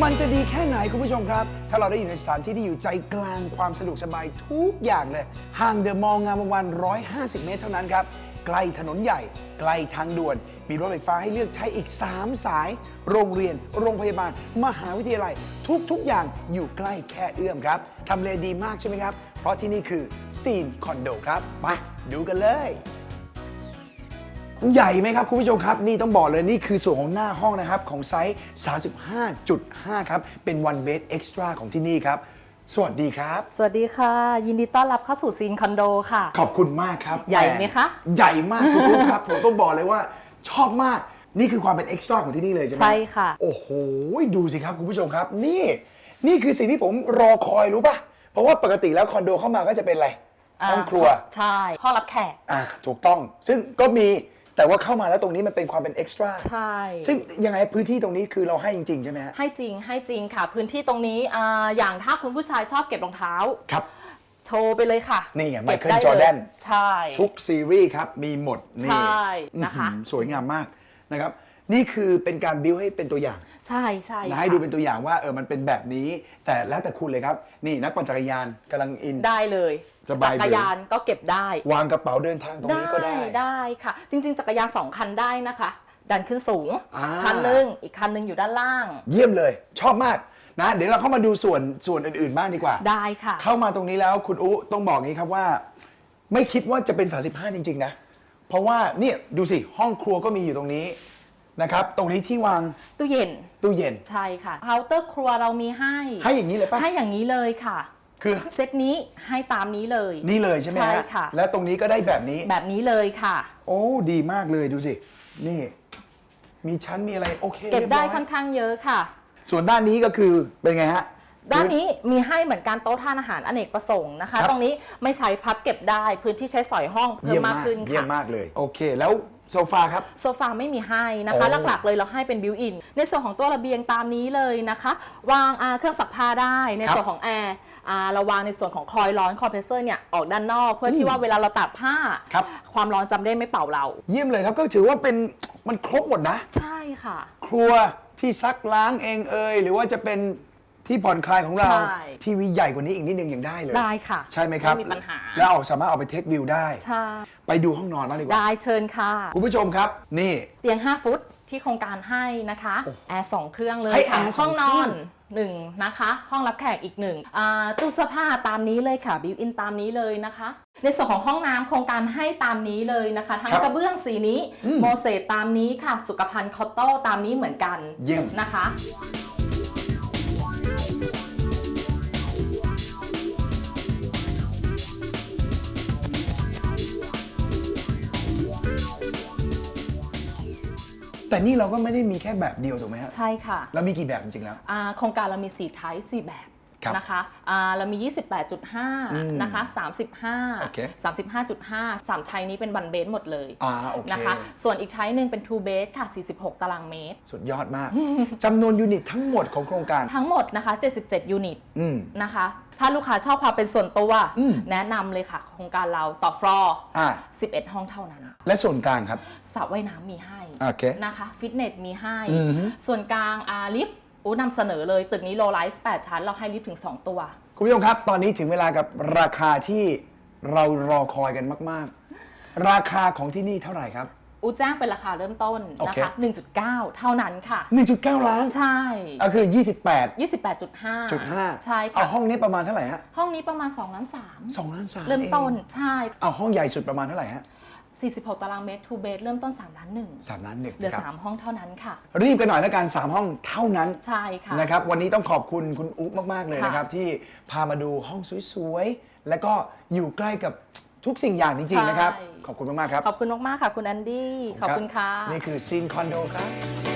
มันจะดีแค่ไหนคุณผู้ชมครับ ถ้าเราได้อยู่ในสถานที่ที่อยู่ใจกลางความสะดวกสบายทุกอย่างเลย ห่างเดอะมอลล์งามวงวาน 150 เมตรเท่านั้นครับ ใกล้ถนนใหญ่ ใกล้ทางด่วน มีรถไฟฟ้าให้เลือกใช้อีก 3 สาย โรงเรียน โรงพยาบาล มหาวิทยาลัย ทุกๆ อย่างอยู่ใกล้แค่เอื้อมครับทำเลดีมากใช่ไหมครับ เพราะที่นี่คือซีนคอนโดครับมาดูกันเลย ใหญ่ไหมครับ คุณผู้ชมครับ นี่ต้องบอกเลยนี่คือส่วนของหน้าห้องนะครับ ของไซส์ 35.5 ครับ เป็น one bed extra ของที่นี่ครับ สวัสดีครับ สวัสดีค่ะ ยินดีต้อนรับเข้าสู่ซีนคอนโดค่ะ ขอบคุณมากครับใหญ่ไหมคะ ใหญ่มากคุณผู้ชมครับ ผมต้องบอกเลยว่าชอบมากนี่คือความเป็น extra ของที่นี่เลยใช่ไหมใช่ค่ะ โอ้โห ดูสิครับคุณผู้ชมครับ นี่ นี่คือสิ่งที่ผมรอคอยรู้ป่ะ เพราะว่าปกติแล้วคอนโดเข้ามาก็จะเป็นอะไรห้องครัว ใช่ห้องรับแขกอ่าถูกต้อง ซึ่งก็มี แต่ว่าเข้ามาแล้วตรงนี้มันเป็นความเป็นเอ็กซ์ตร้าใช่ ซึ่งยังไงพื้นที่ตรงนี้คือเราให้จริง ๆ ใช่ไหมฮะให้จริงให้จริงค่ะ พื้นที่ตรงนี้อ่าอย่างถ้าคุณผู้ชายชอบเก็บรองเท้า ครับ โชว์ไปเลยค่ะนี่ไงเก็บ Michael ได้เลย Jordan ใช่ ทุกซีรีส์ครับ มีหมด นี่ใช่นะคะ อื้อหือสวยงามมากนะครับ นี่คือเป็นการบิวให้เป็นตัวอย่างใช่ใช่นะค่ะให้ดูเป็นตัวอย่างว่าเออมันเป็นแบบนี้ แต่แล้วแต่คุณเลยครับ นี่นักปั่นจักรยานกำลังอิน ได้เลยสบายจักรยานก็เก็บได้ วางกระเป๋าเดินทางตรงนี้ก็ได้ได้ค่ะ จริง ๆ จักรยานสองคันได้นะคะ ดันขึ้นสูงอ่าคันหนึ่งอีกคันหนึ่งอยู่ด้านล่าง เยี่ยมเลย ชอบมากนะเดี๋ยวเราเข้ามาดูส่วนส่วนอื่นๆบ้างดีกว่า ได้ค่ะ เข้ามาตรงนี้แล้วคุณอุต้องบอกงี้ครับว่า ไม่คิดว่าจะเป็น 35 จริง ๆ นะ เพราะว่าเนี่ยดูสิห้องครัวก็มีอยู่ตรงนี้ นะครับตรงนี้ที่วางตู้เย็นตู้เย็น ใช่ค่ะเคาน์เตอร์ครัวเรามีให้ ให้อย่างนี้เลยปะให้อย่างนี้เลยค่ะ คือเซตนี้ให้ตามนี้เลย นี่เลยใช่ไหมฮใช่ค่ะ แล้วตรงนี้ก็ได้แบบนี้แบบนี้เลยค่ะ โอ้ดีมากเลยดูสิ นี่ มีชั้นมีอะไรโอเคเก็บได้รียร้ยค่อนข้างเยอะค่ะ ส่วนด้านนี้ก็คือเป็นไงฮะด้านนี้มีให้เหมือนการโต๊ะทานอาหารอเนกประสงค์นะคะครับตรงนี้ไม่ใช้พับเก็บได้พื้นที่ใช้สอยห้องเพิ่เยี่มยมมากมากขึ้นเยี่ยมค่ะมากเลย โอเค แล้วโซฟาครับ โซฟาไม่มีให้นะคะโอ้หลักๆเลยเราให้เป็นบิวอิน ในส่วนของตัวระเบียงตามนี้เลยนะคะ วางอ่าเครื่องซักผ้าได้ในครับส่วนของแอร์อ่าเราวางในส่วนของคอยล์ร้อนคอมเพรสเซอร์เนี่ยออกด้านนอกเพื่อที่ว่าเวลาเราตากผ้าครับความร้อนจำได้ไม่เป่าเรา เยี่ยมเลยครับก็ถือว่าเป็นมันครบหมดนะ ใช่ค่ะ ครัวที่ซักล้างเองเอยหรือว่าจะเป็น ที่ผ่อนคลายของเรา ใช่ ทีวีใหญ่กว่านี้อีกนิดนึงยังได้เลยได้ค่ะใช่ไหมครับไม่มีปัญหา แล้วเอาสามารถเอาไปเทควิวได้ ใช่ไปดูห้องนอนบ้างดีกว่าได้เชิญค่ะ คุณผู้ชมครับ นี่ เตียง 5 ฟุตที่โครงการให้นะคะแอร์สองเครื่องเลยให้ค่ะแอร์สห้อองงเคนรื่อองนหนึ่งนะคะ ห้องรับแขกอีกหนึ่งอ่าตู้เสื้อผ้าตามนี้เลยค่ะบิวอินตามนี้เลยนะคะ ในส่วนของห้องน้ำโครงการให้ตามนี้เลยนะคะ ทั้งครับกระเบื้องสีนี้ โมเสสตามนี้ค่ะ สุขภัณฑ์คอตโต้ตามนี้เหมือนกันเยี่ยม นะคะ แต่นี่เราก็ไม่ได้มีแค่แบบเดียวถูกไหมฮะใช่ค่ะแล้วมีกี่แบบจริงๆแล้ว อ่าโครงการเรามี4 type 4แบบครับ นะคะอ่าเรามีอืม28.5 นะคะโอเค35 35.5 3ไทยนี้เป็นวันเบสหมดเลยอ่าโอเคนะคะ ส่วนอีกไทยหนึ่งเป็น two base ค่ะ 46 ตารางเมตร สุดยอดมากจำนวนยูนิตทั้งหมดของโครงการ ทั้งหมดนะคะ 77 ยูนิตอืมนะคะถ้าลูกค้าชอบความเป็นส่วนตัวอืมแนะนำเลยค่ะ โครงการเราต่อฟลอร์อ่า11 ห้องเท่านั้น และส่วนกลางครับสระว่ายน้ำมีให้โอเคนะคะ ฟิตเนสมีให้อือฮึส่วนกลางอาลิฟต์ อู้นำเสนอเลยตึกนี้โลไลส์8ชั้น เราให้ลิฟต์ถึง 2 ตัว คุณผู้ชมครับ ตอนนี้ถึงเวลากับราคาที่เรารอคอยกันมาก ๆ ราคาของที่นี่เท่าไหร่ครับ อูแจ้งเป็นราคาเริ่มต้นโอนะเคคะ1.9 เท่านั้นค่ะ 1.9 ล้านใช่ ก็คือ 28.5 28.5ใช่เอาค่ะห้องนี้ประมาณเท่าไหร่ฮะห้องนี้ประมาณ2ล้าน2ล้าน3 3เริ่มต้นใช่ เอาห้องใหญ่สุดประมาณเท่าไหร่ฮะ 46 ตารางเมตร2 bed เริ่มต้น3ล้าน1 3ล้านหนึ่งเหลือ นะครับ3 ห้องเท่านั้นค่ะ รีบกันหน่อยแล้วกัน3ห้องเท่านั้นใช่ค่ะ นะครับวันนี้ต้องขอบคุณคุณอุ๊บมากๆเลยค่ะนะครับ ที่พามาดูห้องสวยๆ แล้วก็อยู่ใกล้กับทุกสิ่งอย่างจริงๆนะครับขอบคุณมากๆครับ ขอบคุณมากๆค่ะ คุณแอนดี้ขอบคุณค่ะ นี่คือซีนคอนโดครับ